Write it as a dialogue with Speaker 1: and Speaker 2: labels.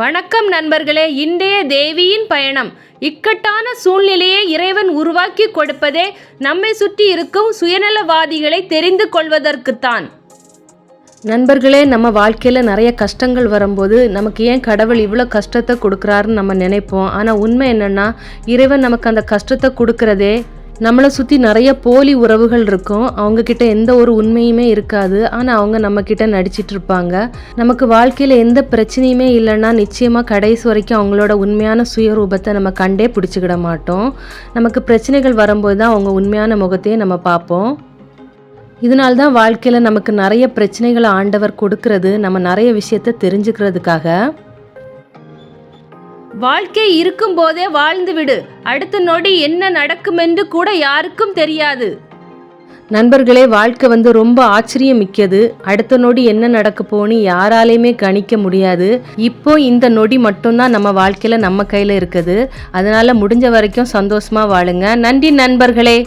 Speaker 1: வணக்கம் நண்பர்களே இன்றைய தேவியின் பயணம். இக்கட்டான சூழ்நிலையை இறைவன் உருவாக்கி கொடுப்பதே நம்மை சுற்றி இருக்கும் சுயநலவாதிகளை தெரிந்து கொள்வதற்குத்தான். நண்பர்களே நம்ம வாழ்க்கையில் நிறைய கஷ்டங்கள் வரும்போது நமக்கு ஏன் கடவுள் இவ்வளோ கஷ்டத்தை கொடுக்குறாருன்னு நம்ம நினைப்போம். ஆனால் உண்மை என்னென்னா இறைவன் நமக்கு அந்த கஷ்டத்தை கொடுக்கறதே நம்மளை சுற்றி நிறைய போலி உறவுகள் இருக்கும். அவங்கக்கிட்ட எந்த ஒரு உண்மையுமே இருக்காது. ஆனால் அவங்க நம்மக்கிட்ட நடிச்சிட்டு இருப்பாங்க. நமக்கு வாழ்க்கையில் எந்த பிரச்சனையுமே இல்லைன்னா நிச்சயமாக கடைசி வரைக்கும் அவங்களோட உண்மையான சுயரூபத்தை நம்ம கண்டே பிடிச்சிக்கிட மாட்டோம். நமக்கு பிரச்சனைகள் வரும்போது தான் அவங்க உண்மையான முகத்தையே நம்ம பார்ப்போம். இதனால தான் வாழ்க்கையில் நமக்கு நிறைய பிரச்சனைகளை ஆண்டவர் கொடுக்கறது நம்ம நிறைய விஷயத்த தெரிஞ்சுக்கிறதுக்காக. வாழ்க்கை இருக்கும் போதே வாழ்ந்து விடு அடுத்த நொடி என்ன நடக்குமென்று கூட யாருக்கும் தெரியாது. நண்பர்களே வாழ்க்கை வந்து ரொம்ப ஆச்சரியம் மிக்கது அடுத்த நொடி என்ன நடக்க போன்னு யாராலையுமே கணிக்க முடியாது. இப்போ இந்த நொடி மட்டும்தான் நம்ம வாழ்க்கையில் நம்ம கையில் இருக்குது. அதனால் முடிஞ்ச வரைக்கும் சந்தோஷமாக வாழுங்க. நன்றி நண்பர்களே.